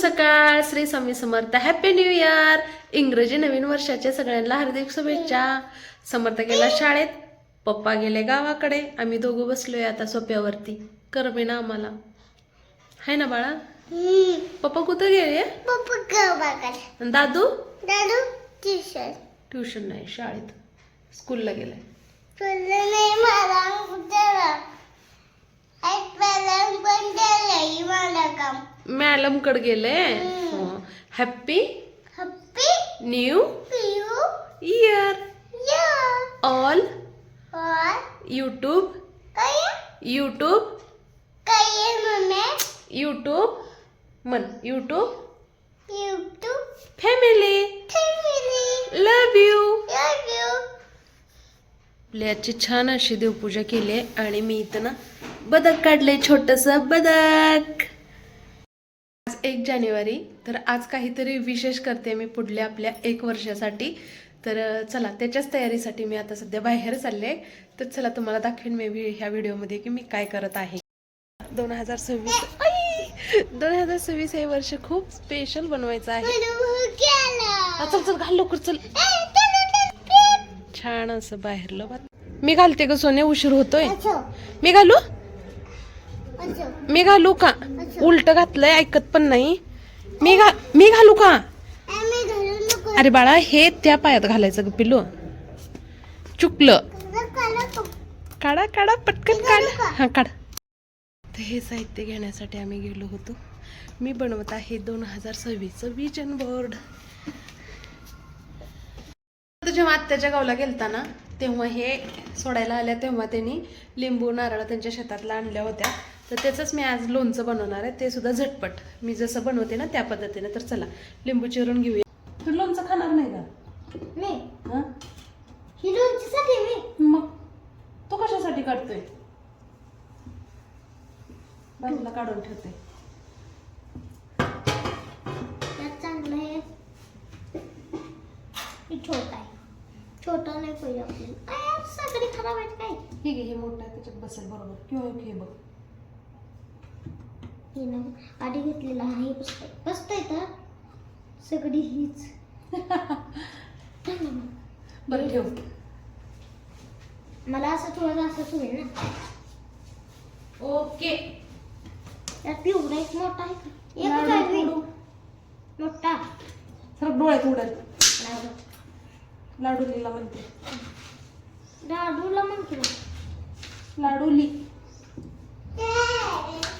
सकाळ Shri Swami Samarth. Happy new year इंग्रजी नवीन वर्षाच्या सगळ्यांना हार्दिक शुभेच्छा. समर्थ गेला शाळेत पप्पा गेले गावाकडे. आम्ही दोघं बसलोय आता सोप्यावरती. करमे ना आम्हाला. हाय ना बाळा? पप्पा कुठं गेले? आणि दादू? दादू ट्युशन. ट्युशन नाही शाळेत. स्कूलला गेलाय तुला नाही मला कुठं मला पण दिलंय मला काम मॅडमकडे गेले. Happy happy new year all YouTube YouTube YouTube मन YouTube YouTube family family love you love you आपल्याची छान अशी देवपूजा केली आहे आणि मी इथं ना बदक काढले छोटस बदक. एक जानेवारी. तर आज काहीतरी विशेष करते मी पुढल्या आपल्या एक वर्षासाठी. तर चला त्याच्याच तयारीसाठी मी आता सध्या बाहेर चालले तर चला तुम्हाला दाखवेन मी ह्या व्हिडिओमध्ये की मी काय करत आहे. दोन हजार सव्वीस दोन हजार सव्वीस हे वर्ष खूप स्पेशल बनवायचं आहे. चल चल घाल लवकर चल. छान असं बाहेरलं मी घालते ग सोने उशीर होतोय. मी घालू? मी घालू का? उलट घातलंय ऐकत पण नाही. मी घा मी घालू का? अरे बाळा हे त्या पायात घालायचं ग पिलू चुकलं. काढा काढा पटकन काढ. हा काढ. तर हे साहित्य घेण्यासाठी आम्ही गेलो होतो. मी बनवत आहे दोन हजार सव्वीसचं विजन बोर्ड जेव्हा आत्याच्या गावला गेलता ना तेव्हा हे सोडायला आल्या तेव्हा त्यांनी लिंबू नारळ त्यांच्या शेतातला आणल्या होत्या. तर त्याचंच मी आज लोणचं बनवणार आहे. ते सुद्धा झटपट. मी जसं बनवते ना त्या पद्धतीने. तर चला लिंबू चिरून घेऊया. तू लोणचं खाणार नाही का? मी? हं? मग? तो कशासाठी काढतोय? बाजूला काढून ठेवते. चांगलं आहे. हे छोटा आहे. छोटा नाही पाहिजे आपल्याला. सगळी खराब आहेत काय? हे घे हे मोठं आहे त्याच्यात बसेल बरोबर. किंवा हे बघ. हे ना आधी घेतलेला आहे हे बसतंय बसतंय तर. सगळी हीच. बरं ठेव. मला असं थोडं असं होईल ना. ओके. त्यात पिवळा एक मोठा आहे का? एकच लाडू आहे मी. फोडू. मोठा. सरक डोळ्यात उडत लाडू. लाडू लिला म्हणते. लाडूला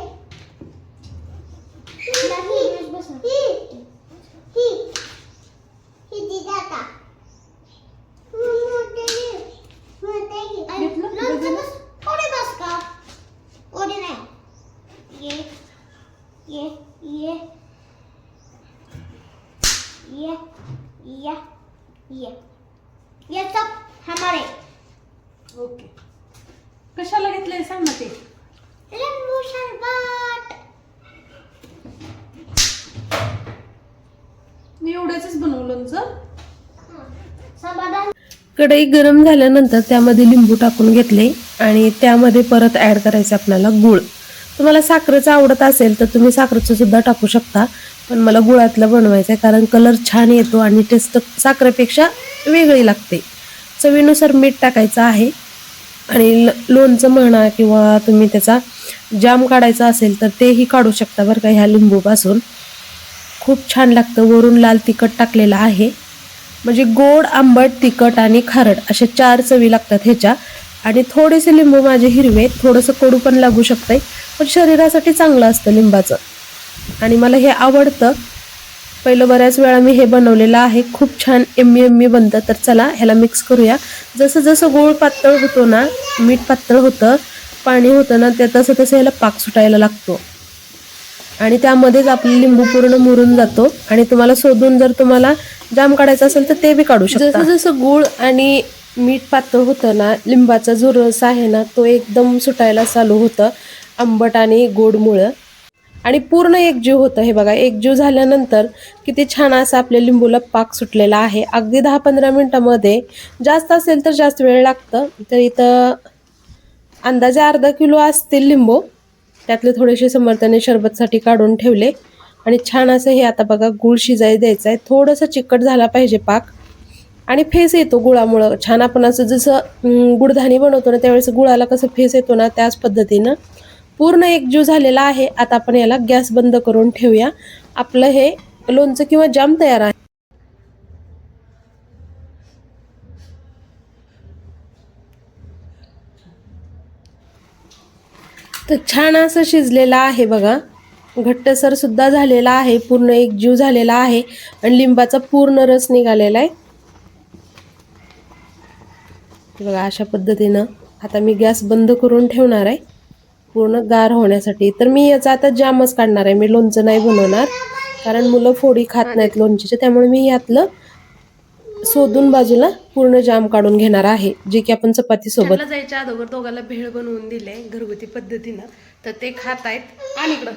म्हण की लाडू ली ये ये ये ये ये ये सब हमारे ओके कशाला घेतलंय सांग ना ते लिंबू शरबत मी एवढ्याच बनवलं लोणचं समाधान कढई गरम झाल्यानंतर त्यामध्ये लिंबू टाकून घेतले आणि त्यामध्ये परत ॲड करायचं आपल्याला गुळ. तुम्हाला साखरेचं आवडत असेल तर तुम्ही साखरेचं सुद्धा टाकू शकता पण मला गुळातलं बनवायचं आहे कारण कलर छान येतो आणि टेस्ट साखरेपेक्षा वेगळी लागते. चवीनुसार मीठ टाकायचं आहे आणि ल- लोणचं म्हणा किंवा तुम्ही त्याचा जाम काढायचा असेल तर तेही काढू शकता बरं का ह्या लिंबूपासून. खूप छान लागतं वरून लाल तिखट टाकलेलं आहे. म्हणजे गोड आंबट तिखट आणि खारट अशा चार चवी लागतात ह्याच्या. आणि थोडेसे लिंबू माझे हिरवे थोडंसं कडू पण लागू शकतंय. पण शरीरासाठी चांगलं असतं लिंबाचं. आणि मला हे आवडतं. पहिलं बऱ्याच वेळा मी हे बनवलेलं आहे. खूप छान एम्मी एम्मी बनतं. तर चला ह्याला मिक्स करूया. जसं जसं गोळ पातळ होतो ना मीठ पातळ होतं पाणी होतं ना ते तसं तसं ह्याला पाक सुटायला लागतो. आणि त्यामध्येच आपला लिंबू पूर्ण मुरून जातो. आणि तुम्हाला शोधून जर तुम्हाला जाम काढायचा असेल तर ते बी काढू शकता. जसं जसं गुळ आणि मीठ पातळ होतं ना लिंबाचा जो रस आहे ना तो एकदम सुटायला चालू होतं आंबट आणि गोडमुळं आणि पूर्ण एकजीव होतं हे बघा. एकजीव झाल्यानंतर किती छान असं आपल्या लिंबूला पाक सुटलेला आहे. अगदी दहा पंधरा मिनटामध्ये जास्त असेल तर जास्त वेळ लागतं. तर इथं अंदाजे अर्धा किलो असतील लिंबू. त्यातले थोडेसे समर्थने शरबतसाठी काढून ठेवले. आणि छान असं हे आता बघा गुळ शिजाय द्यायचं आहे. थोडंसं चिकट झाला पाहिजे पाक. आणि फेस येतो गुळामुळं. छान आपण असं जसं गुडधाणी बनवतो ना त्यावेळेस गुळाला कसं फेस येतो ना त्याच पद्धतीनं. पूर्ण एकजीव झालेला आहे. आता आपण याला गॅस बंद करून ठेवूया. आपलं हे लोणचं किंवा जाम तयार आहे. तर छान असं शिजलेलं आहे बघा. घट्टसर सुद्धा झालेला आहे पूर्ण एक जीव झालेला आहे आणि लिंबाचा पूर्ण रस निघालेला आहे. बघा अशा पद्धतीनं आता मी गॅस बंद करून ठेवणार आहे. पूर्ण गार होण्यासाठी. तर मी याचा आता जामच काढणार आहे. मी लोणचं नाही बनवणार कारण मुलं फोडी खात नाहीत लोणचीचे त्यामुळे मी यातलं शोधून बाजूला पूर्ण जाम काढून घेणार आहे जे की आपण चपाती सोबत जायच्या अगोदर दोघांना भेळ बनवून दिले घरगुती पद्धतीनं. तर ते खात आहेत. आणि इकडं.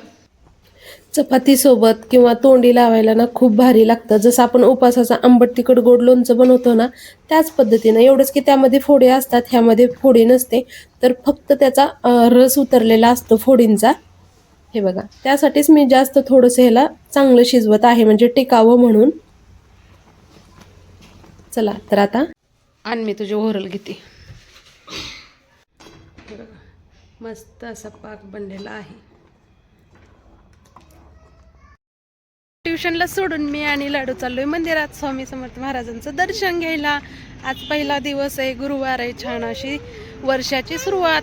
चपाती सोबत किंवा तोंडी लावायला ना खूप भारी लागतं. जसं आपण उपासाचा आंबट तिखट गोड लोणचं बनवतो ना त्याच पद्धतीनं. एवढंच की त्यामध्ये फोडी असतात ह्यामध्ये फोडी नसते. तर फक्त त्याचा रस उतरलेला असतो फोडींचा. हे बघा. त्यासाठीच मी जास्त थोडंसं ह्याला चांगलं शिजवत आहे म्हणजे टिकावं म्हणून. चला तर आता आण मी तुझे ओरल घेते. मस्त असा पाक बनलेला आहे. ट्युशनला सोडून मी आणि लाडू चाललोय मंदिरात. स्वामी समर्थ महाराजांचं दर्शन घ्यायला. आज पहिला दिवस आहे गुरुवार आहे छान अशी वर्षाची सुरुवात.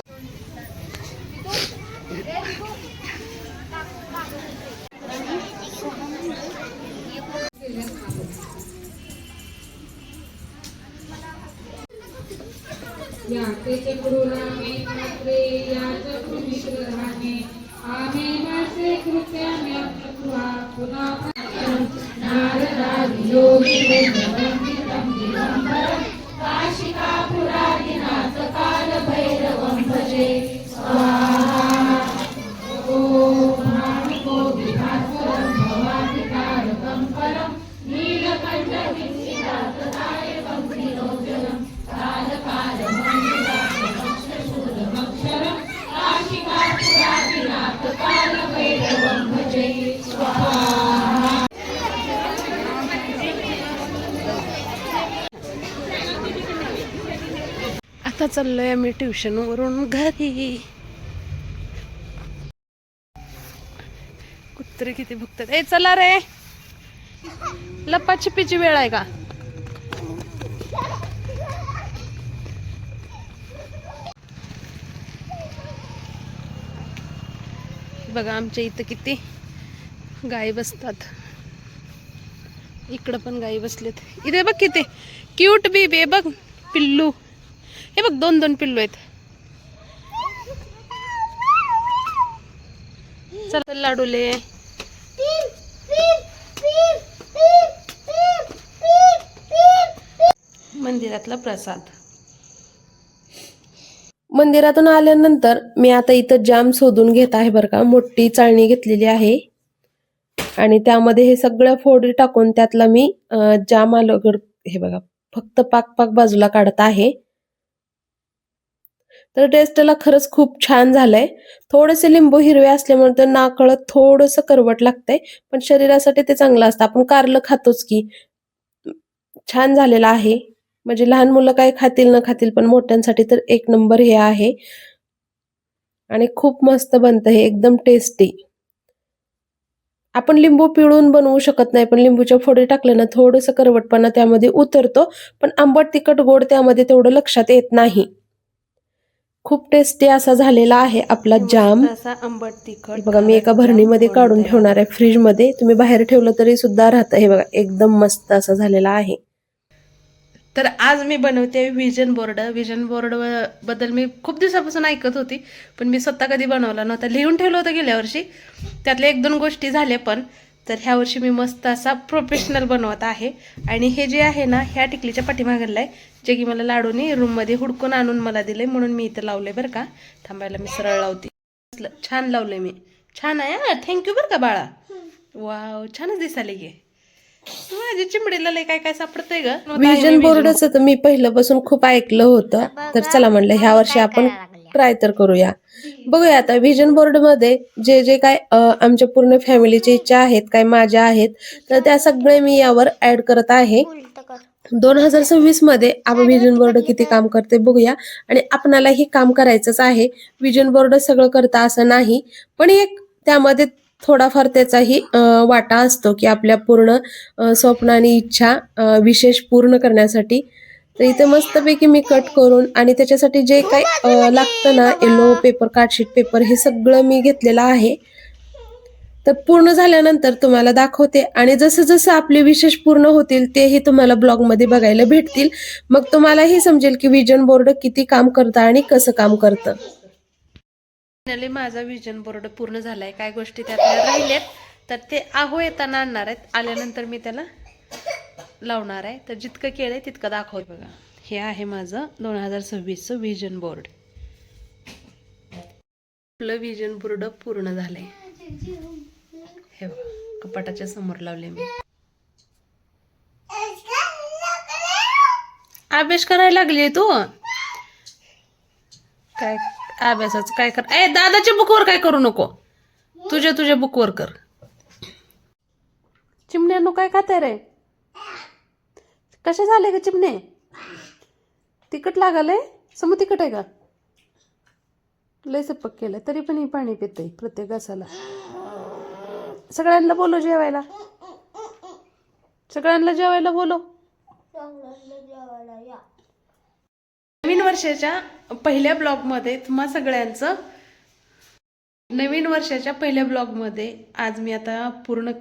याचे चक्रुरामे मात्रे या चक्रुमिश्रधाने आमे मासे कृत्याने चक्रुहा पुन्हा आता चाललोय आम्ही ट्युशन वरून घरी. कुत्रे किती भुकतात. ए चला रे. लपाछपीची वेळ आहे का? बघा आमच्या इथं किती गायी बसतात. इकडं पण गाई बसलेत. इथे बघ किती. क्यूट बेबी आहे बघ पिल्लू. हे बघ दोन दोन पिल्लू आहेत. चल लाडूले मंदिरातला प्रसाद. मंदिरातून आल्यानंतर मी आता इथं जाम शोधून घेत आहे बरं का. मोठी चाळणी घेतलेली आहे. आणि त्यामध्ये हे सगळं फोडी टाकून त्यातला मी जाम आलं. हे बघा फक्त पाक पाक बाजूला काढत आहे. तर टेस्टला खरंच खूप छान झालंय. थोडेसे लिंबू हिरवे असल्यामुळे तर नाकळत थोडस करवट लागतंय पण शरीरासाठी ते चांगलं असतं. आपण कारलं खातोच की. छान झालेलं आहे. म्हणजे लहान मुलं काय खातील न खातील पण मोठ्यांसाठी तर एक नंबर हे आहे. आणि खूप मस्त बनतं हे एकदम टेस्टी आपण लिंबू पिळून बनवू शकत नाही पण लिंबूच्या फोडी टाकल्यानं ना थोडंसं करवटपणा त्यामध्ये उतरतो पण आंबट तिखट गोड त्यामध्ये तेवढं लक्षात येत नाही. खूप टेस्टी असा झालेला आहे आपला जाम असा आंबट तिखट बघा मी एका भरणीमध्ये काढून ठेवणार आहे फ्रीजमध्ये तुम्ही बाहेर ठेवलं तरी सुद्धा राहतं. हे बघा एकदम मस्त असा झालेला आहे. तर आज मी बनवते विजन बोर्ड विजन बोर्डबद्दल मी खूप दिवसापासून ऐकत होती पण मी स्वतः कधी बनवला नव्हता. लिहून ठेवलं होतं गेल्या वर्षी. त्यातल्या एक दोन गोष्टी झाल्या पण. तर ह्या वर्षी मी मस्त असा प्रोफेशनल बनवत आहे. आणि हे जे आहे ना ह्या टिकलीच्या पाठीमागलं आहे जे की मला लाडूने रूममध्ये हुडकून आणून मला दिले म्हणून मी इथं लावले बरं का. थांबायला मी सरळ लावते. छान लावले मी. छान आहे थँक्यू बरं का बाळा. वाव छानच दिसाले गे माझ्या चिमडीला लय काय काय सापडतंय ग. विजन बोर्डचं तर मी पहिल्यापासून खूप ऐकलं होतं. तर चला म्हणलं ह्या वर्षी आपण ट्राय तर करूया. बघूया आता विजन बोर्डमध्ये जे जे काय आमच्या पूर्ण फॅमिलीची इच्छा आहेत काय माझ्या आहेत तर त्या सगळे मी यावर ऍड करत आहे. दोन हजार सव्वीसमध्ये आपण विजन बोर्ड किती काम करते बघूया. आणि आपणालाही काम करायचंच आहे. विजन बोर्ड सगळं करता असं नाही पण एक त्यामध्ये थोडाफार त्याचाही वाटा असतो की आपल्या पूर्ण स्वप्न आणि इच्छा विशेष पूर्ण करण्यासाठी तर इथे मस्तपैकी मी कट करून आणि त्याच्यासाठी जे काही लागतं ना येलो पेपर कार्डशीट पेपर हे सगळं मी घेतलेलं आहे. तर पूर्ण झाल्यानंतर तुम्हाला दाखवते आणि जसं जसं आपले विशेष पूर्ण होतील तेही तुम्हाला ब्लॉगमध्ये बघायला भेटतील. मग तुम्हालाही समजेल की विजन बोर्ड किती काम करतं आणि कसं काम करतं. फायनली माझा विजन बोर्ड पूर्ण झालाय. काय गोष्टी त्यातल्या राहिल्यात तर ते आहो येताना आणणार आहेत. आल्यानंतर मी त्याला लावणार आहे. तर जितकं केलंय तितकं दाखवत बघा. हे आहे माझं दोन हजार सव्वीसचं व्हिजन बोर्ड आपलं विजन बोर्ड पूर्ण झालंय. हे बघा कपाटाच्या समोर लावले मी. अभ्यास करायला लागली तू? काय अभ्यासाचं काय कर ए दादाच्या बुकवर काय करू नको. तुझ्या तुझ्या बुकवर कर. चिमण्यानो काय खाते रे? कसे झाले ग चिमणे? तिखट लागले समोर तिखट आहे का? लय सपक केलं तरी पण ही पाणी पिते प्रत्येक घासाला. सगळ्यांना बोलो जेवायला. सगळ्यांना जेवायला बोलो नवीन वर्षाच्या पहिल्या ब्लॉगमध्ये तुम्हा सगळ्यांचं नवीन वर्षाच्या पहिल्या ब्लॉगमध्ये आज मी आता पूर्ण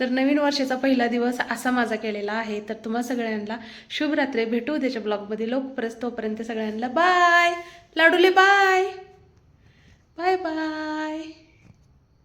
तर नवीन वर्षाचा पहिला दिवस असा माझा केलेला आहे. तर तुम्हा सगळ्यांना शुभरात्री. भेटू त्याच्या ब्लॉगमध्ये लवकरच. तोपर्यंत सगळ्यांना बाय लाडूले बाय बाय बाय